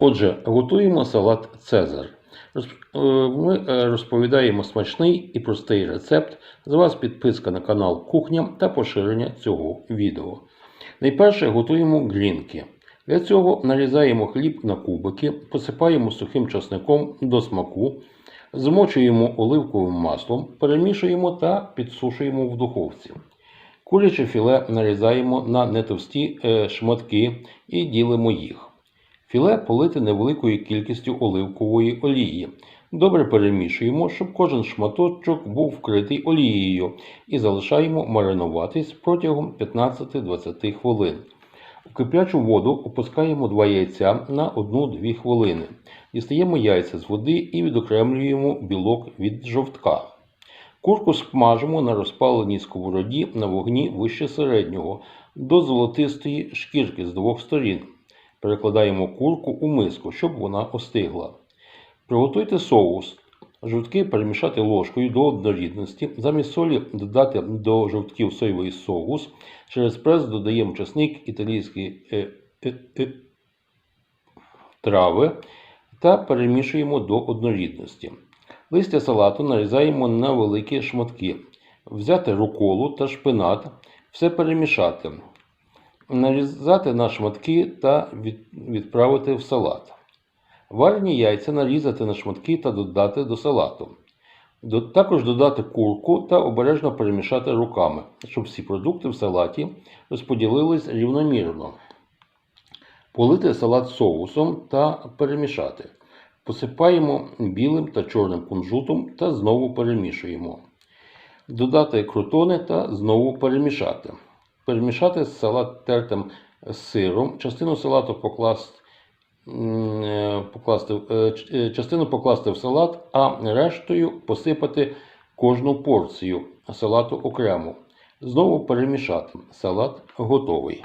Отже, готуємо салат Цезар. Е, Ми е, розповідаємо смачний і простий рецепт. З вас підписка на канал Кухня та поширення цього відео. Найперше готуємо грінки. Для цього нарізаємо хліб на кубики, посипаємо сухим часником до смаку, змочуємо оливковим маслом, перемішуємо та підсушуємо в духовці. Куряче філе нарізаємо на нетовсті е, шматки і ділимо їх. Філе полити невеликою кількістю оливкової олії. Добре перемішуємо, щоб кожен шматочок був вкритий олією і залишаємо маринуватись протягом 15-20 хвилин. У киплячу воду опускаємо 2 яйця на 1-2 хвилини. Дістаємо яйця з води і відокремлюємо білок від жовтка. Курку смажимо на розпаленій сковороді на вогні вище середнього до золотистої шкірки з двох сторін. Перекладаємо курку у миску, щоб вона остигла. Приготуйте соус. Жовтки перемішати ложкою до однорідності. Замість солі додати до жовтків соєвий соус. Через прес додаємо чесник, італійські е, е, е, трави та перемішуємо до однорідності. Листя салату нарізаємо на великі шматки. Взяти руколу та шпинат, все перемішати. Нарізати на шматки та відправити в салат. Варені яйця нарізати на шматки та додати до салату. Також додати курку та обережно перемішати руками, щоб всі продукти в салаті розподілились рівномірно. Полити салат соусом та перемішати. Посипаємо білим та чорним кунжутом та знову перемішуємо. Додати крутони та знову перемішати. Перемішати салат тертим сиром. Частину салату покласти, е, покласти, е, е, частину покласти в салат, а рештою посипати кожну порцію салату окремо. Знову перемішати. Салат готовий.